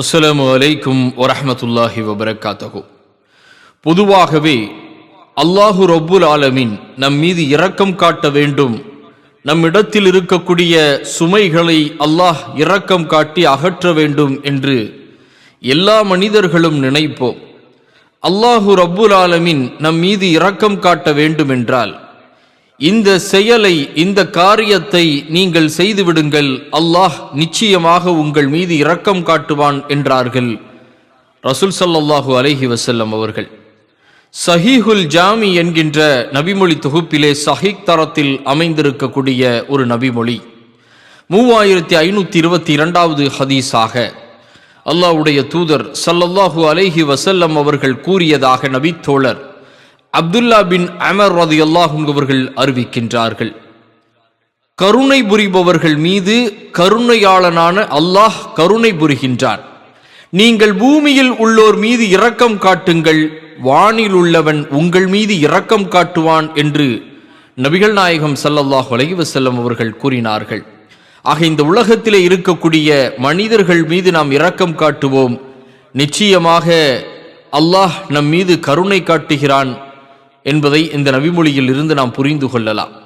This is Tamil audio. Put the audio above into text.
அஸ்லாம் அலைக்கும் வரமத்துல்லாஹி வபரகாத்தகு பொதுவாகவே அல்லாஹு ரப்புல் ஆலமின் நம் மீது இரக்கம் காட்ட வேண்டும். நம்மிடத்தில் இருக்கக்கூடிய சுமைகளை அல்லாஹ் இரக்கம் காட்டி அகற்ற வேண்டும் என்று எல்லா மனிதர்களும் நினைப்போம். அல்லாஹு ரப்புல் ஆலமின் நம் மீது இரக்கம் காட்ட வேண்டுமென்றால் இந்த செயலை இந்த காரியத்தை நீங்கள் செய்துவிடுங்கள். அல்லாஹ் நிச்சயமாக உங்கள் மீது இரக்கம் காட்டுவான் என்றார்கள். ரசூல் சல்லாஹூ அலஹி வசல்லம் அவர்கள். சஹீஹுல் ஜாமி என்கின்ற நபிமொழி தொகுப்பிலே சஹீக் தரத்தில் அமைந்திருக்கக்கூடிய ஒரு நபிமொழி. மூவாயிரத்தி ஐநூற்றி இருபத்தி இரண்டாவது ஹதீஸாக அல்லாஹ்வுடைய தூதர் சல்லல்லாஹூ அலைஹி வசல்லம் அவர்கள் கூறியதாக நபித்தோழர் அப்துல்லா பின் அமர் ரதி அவர்கள் அறிவிக்கின்றார்கள். கருணை புரிபவர்கள் மீது கருணையாளனான அல்லாஹ் கருணை புரிகின்றான் நீங்கள் பூமியில் உள்ளோர் மீது இரக்கம் காட்டுங்கள் வானில் உள்ளவன் உங்கள் மீது இரக்கம் காட்டுவான் என்று நபிகள் நாயகம் சல்லல்லாஹ் வலைவசல்லம் அவர்கள் கூறினார்கள். ஆக இந்த உலகத்திலே இருக்கக்கூடிய மனிதர்கள் மீது நாம் இரக்கம் காட்டுவோம். நிச்சயமாக அல்லாஹ் நம் மீது கருணை காட்டுகிறான். என்பதை இந்த நபிமொழியில் இருந்து நாம் புரிந்து கொள்ளலாம்.